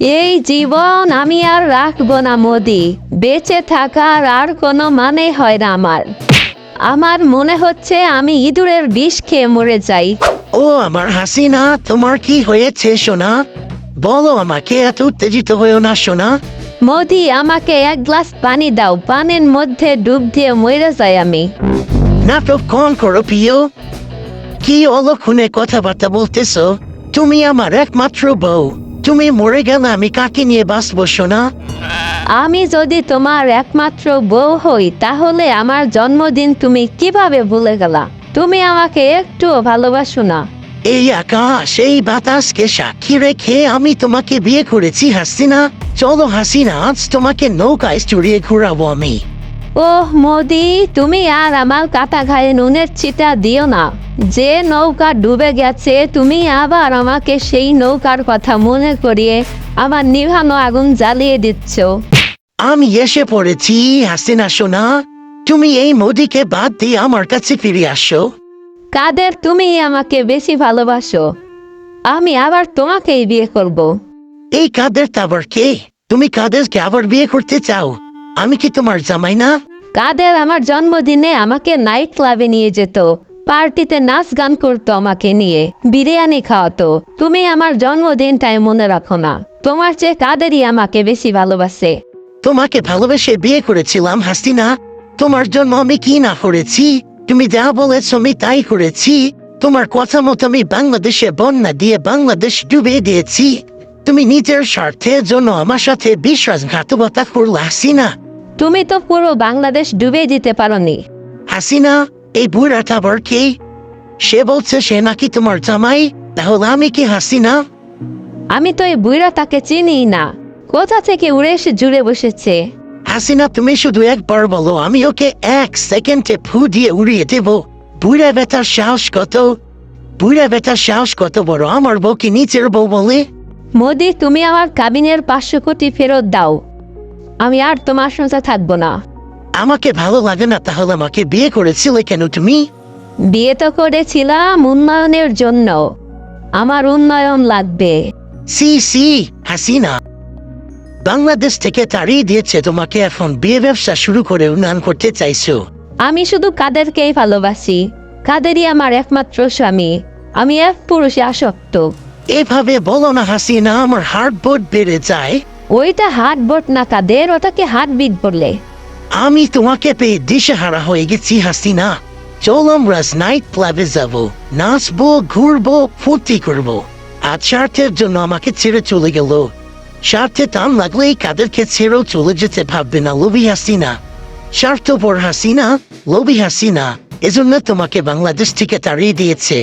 এই জীবন আমি আর রাখব না মোদি। বেঁচে থাকার আর কোনো মানে হয় না আমার। আমার মনে হচ্ছে আমি ইঁদুরের বিষ খেয়ে মরে যাই। ও আমার হাসিনা তোমার কি হয়েছে সোনা? বলো আমাকে এত উত্তেজিত হয়েও না সোনা। মোদি আমাকে এক গ্লাস পানি দাও। পানির মধ্যে ডুব দিয়ে মরে যাই আমি। নাটক কন করো প্রিয়। কি অলক্ষণে কথাবার্তা বলতেছো? তুমি আমার একমাত্র বউ। তুমি মরে গেলে আমি কাকে নিয়ে বাঁচবো সোনা? আমি যদি তোমার একমাত্র বউ হই তাহলে আমার জন্মদিন তুমি কীভাবে ভুলে গেলা? তুমি আমাকে একটুও ভালোবাসো না। এই আকাশ এই বাতাসকে সাক্ষী রেখে আমি তোমাকে বিয়ে করেছি হাসিনা। চলো হাসিনা আজ তোমাকে নৌকায় চড়িয়ে ঘুরাবো আমি। ওহ মোদি তুমি আর আমার কাটা ঘায়ে নুনের ছিটা দিও না। যে নৌকা ডুবে গেছে তুমি আবার আমাকে সেই নৌকার কথা মনে করিয়ে আমার নিভানো আগুন জ্বালিয়ে দিচ্ছ। আমি এসে পড়েছি হাসিনা সোনা। তুমি এই মোদিকে বাদ দিয়ে আমার কাছে ফিরে আসো। কাদের তুমি আমাকে বেশি ভালোবাসো? আমি আবার তোমাকেই বিয়ে করব। এই কাদের তাবার কে? তুমি কাদেরকে আবার বিয়ে করতে চাও? আমি কি তোমার জামাই না? কাদের আমার জন্মদিনে আমাকে নাইট ক্লাবে নিয়ে যেত? পার্টিতে নাচ গান করতো আমাকে নিয়ে। বিরিয়ানি খাওয়াতো। তুমি আমার জন্মদিনটাই মনে রাখো না। তোমার চেয়ে কাদেরই আমাকে বেশি ভালোবাসে? তোমাকে ভালোবেসে বিয়ে করেছিলাম হাসিনা। তোমার জন্য আমি কি না করেছি? তুমি যা বলেছ আমি তাই করেছি। তোমার কথা মতো আমি বাংলাদেশে বন্যা দিয়ে বাংলাদেশ ডুবে দিয়েছি। তুমি নিজের স্বার্থের জন্য আমার সাথে বিশ্বাসঘাতকতা করলে হাসিনা। তুমি তো পুরো বাংলাদেশ ডুবে দিতে পারোনি। হাসিনা এই বুড়াটা আবার কে? সে বলছে সে নাকি তোমার জামাই তাহলে আমি কি হাসিনা? আমি তো এই বুড়া তাকে চিনি না। কোথা থেকে উড়ে এসে জুড়ে বসেছে? হাসিনা তুমি শুধু একবার বলো আমি ওকে এক সেকেন্ডে ফু দিয়ে উড়িয়ে দেব। বুড়া বেটার সাহস কত? বুড়া বেটার সাহস কত বড়? আমার বউ কি নিচের বউ বলে? মোদি তুমি আমার কাবিনের পাঁচশো কোটি ফেরত দাও। আমি আর তোমার সঙ্গে থাকব না। আমাকে ভালো লাগে না তাহলে আমাকে বিয়ে করেছিলে কেন তুমি? বিয়ে তো করেছিলাম উন্নয়নের জন্য। আমার উন্নয়ন লাগবে। C C Hasina. বাংলাদেশ থেকে তাড়িয়ে দিয়েছে তোমাকে এখন বিয়ে ব্যবসা শুরু করে উন্নয়ন করতে চাইছো। আমি শুধু কাদেরকেই ভালোবাসি। কাদেরই আমার একমাত্র স্বামী। আমি এক পুরুষে আসক্ত। এভাবে বলো না হাসিনা আমার হার্ট বোর্ড বেড়ে যায়। ওইটা হাট বট না কাদের ওটাকে হাট বিট বললে আমি তোমাকে পেয়ে দিশেহারা হয়ে গেছি, হাসিনা। চল আমরা নাইট ক্লাবে যাব, নাচবো, ঘুরবো, ফুর্তি করব। আজ স্বার্থের জন্য আমাকে ছেড়ে চলে গেল। স্বার্থে টান লাগলেই কাদেরকে ছেড়েও চলে যেতে ভাববে না লোভি হাসিনা। স্বার্থপর হাসিনা, লোভি হাসিনা, এজন্য তোমাকে বাংলাদেশ থেকে তাড়িয়ে দিয়েছে।